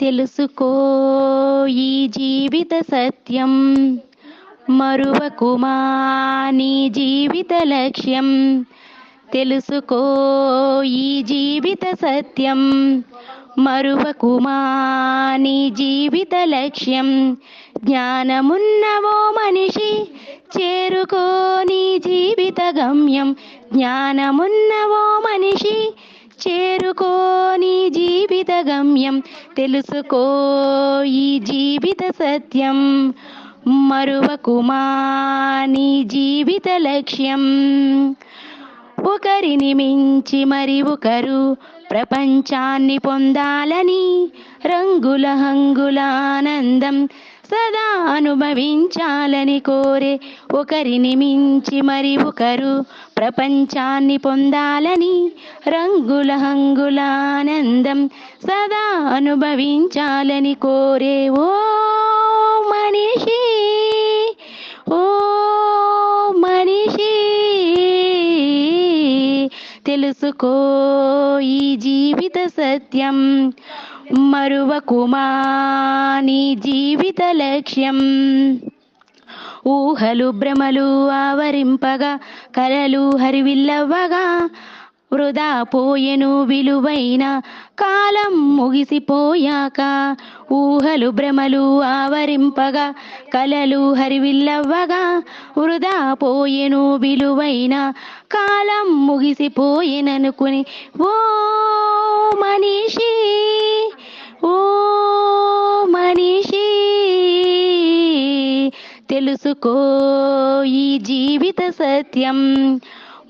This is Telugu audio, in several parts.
తెలుసుకో ఈ జీవిత సత్యం. మరువకుమా నీ జీవిత లక్ష్యం. తెలుసుకో ఈ జీవిత సత్యం. మరువకుమా నీ జీవిత లక్ష్యం. జ్ఞానమున్నవో మనిషి చేరుకో నీ జీవిత గమ్యం. జ్ఞానమున్నవో మనిషి చేరుకో నీ జీవిత గమ్యం. తెలుసుకో ఈ జీవిత సత్యం. మరువకుమా నీ జీవిత లక్ష్యం. ఒకరిని మించి మరి ఒకరు ప్రపంచాన్ని పొందాలని రంగుల హంగుల ఆనందం సదా అనుభవించాలని కోరే ఒకరిని మించి మరి ఒకరు ప్రపంచాన్ని పొందాలని రంగుల హంగుల ఆనందం సదా అనుభవించాలని కోరే ఓ మనిషి ఓ మనిషి. తెలుసుకో ఈ జీవిత సత్యం. మరువకుమా నీ జీవిత లక్ష్యం. ఊహలు భ్రమలు ఆవరింపగా కలలు హరివిల్లవ్వగా వృధా పోయెను విలువైన కాలం ముగిసిపోయాక ఊహలు భ్రమలు ఆవరింపగా కలలు హరివిల్లవ్వగా వృధా పోయెను విలువైన కాలం ముగిసిపోయెననుకుని ఓ మనిషి తెలుసుకో ఈ జీవిత సత్యం.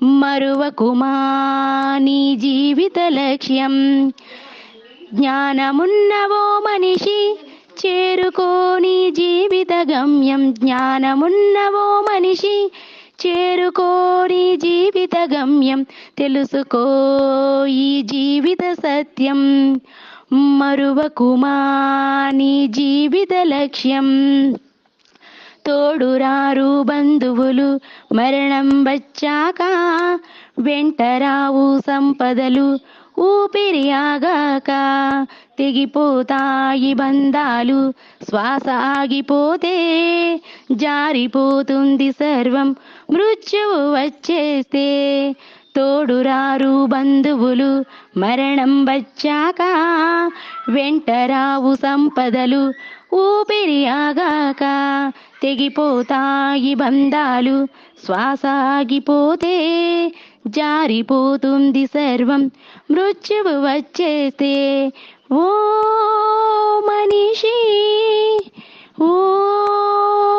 మరువకుమా నీ జీవిత లక్ష్యం. జ్ఞానమున్నవో మనిషి చేరుకో నీ జీవిత గమ్యం. జ్ఞానమున్నవో మనిషి చేరుకో నీ జీవిత గమ్యం. తెలుసుకో ఈ జీవిత సత్యం. మరువకుమా నీ జీవిత లక్ష్యం. తోడురారు బంధువులు మరణం వచ్చాక వెంటరావు సంపదలు ఊపిరి ఆగాక తెగిపోతాయి బంధాలు. శ్వాస ఆగిపోతే జారిపోతుంది సర్వం. మృత్యువు వచ్చేస్తే తోడురారు బంధువులు మరణం వచ్చాక వెంటరావు సంపదలు ఊపిరి ఆగాక తెగిపోతాయి బంధాలు. శ్వాస ఆగిపోతే జారిపోతుంది సర్వం. మృత్యువు వచ్చేస్తే ఓ మనిషి ఓ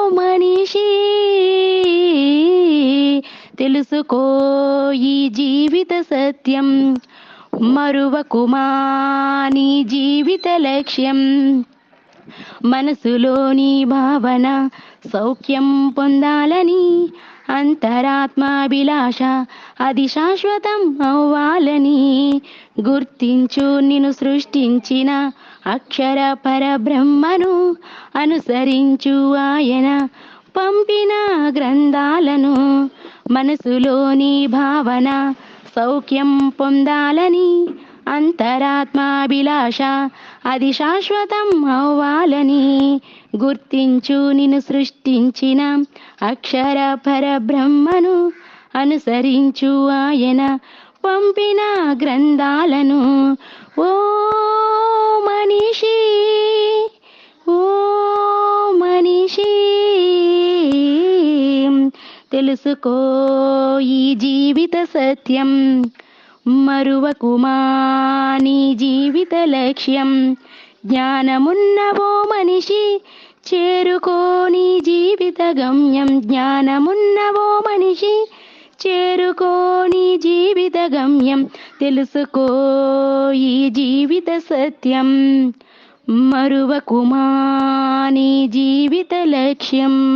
మనిషి. తెలుసుకో ఈ జీవిత సత్యం. మరువకుమా నీ జీవిత లక్ష్యం. మనసులోని భావన సౌఖ్యం పొందాలని అంతరాత్మాభిలాష అది శాశ్వతం అవ్వాలని గుర్తించు నిన్ను సృష్టించిన అక్షర పరబ్రహ్మను అనుసరించు ఆయన పంపిన గ్రంథాలను మనసులోని భావన సౌఖ్యం పొందాలని అంతరాత్మాభిలాష అది శాశ్వతం అవ్వాలని గుర్తించు నిన్ను సృష్టించిన అక్షర పరబ్రహ్మను అనుసరించు ఆయన పంపిన గ్రంథాలను. ఓ మనిషి ఓ మనిషి తెలుసుకో ఈ జీవిత సత్యం. మరువకుమా నీ జీవిత లక్ష్యం. జ్ఞానమున్నవో మనిషి చేరుకో నీ జీవిత గమ్యం. జ్ఞానమున్నవో మనిషి చేరుకో నీ జీవిత గమ్యం. తెలుసుకో ఈ జీవిత సత్యం. మరువకుమా నీ జీవిత లక్ష్యం.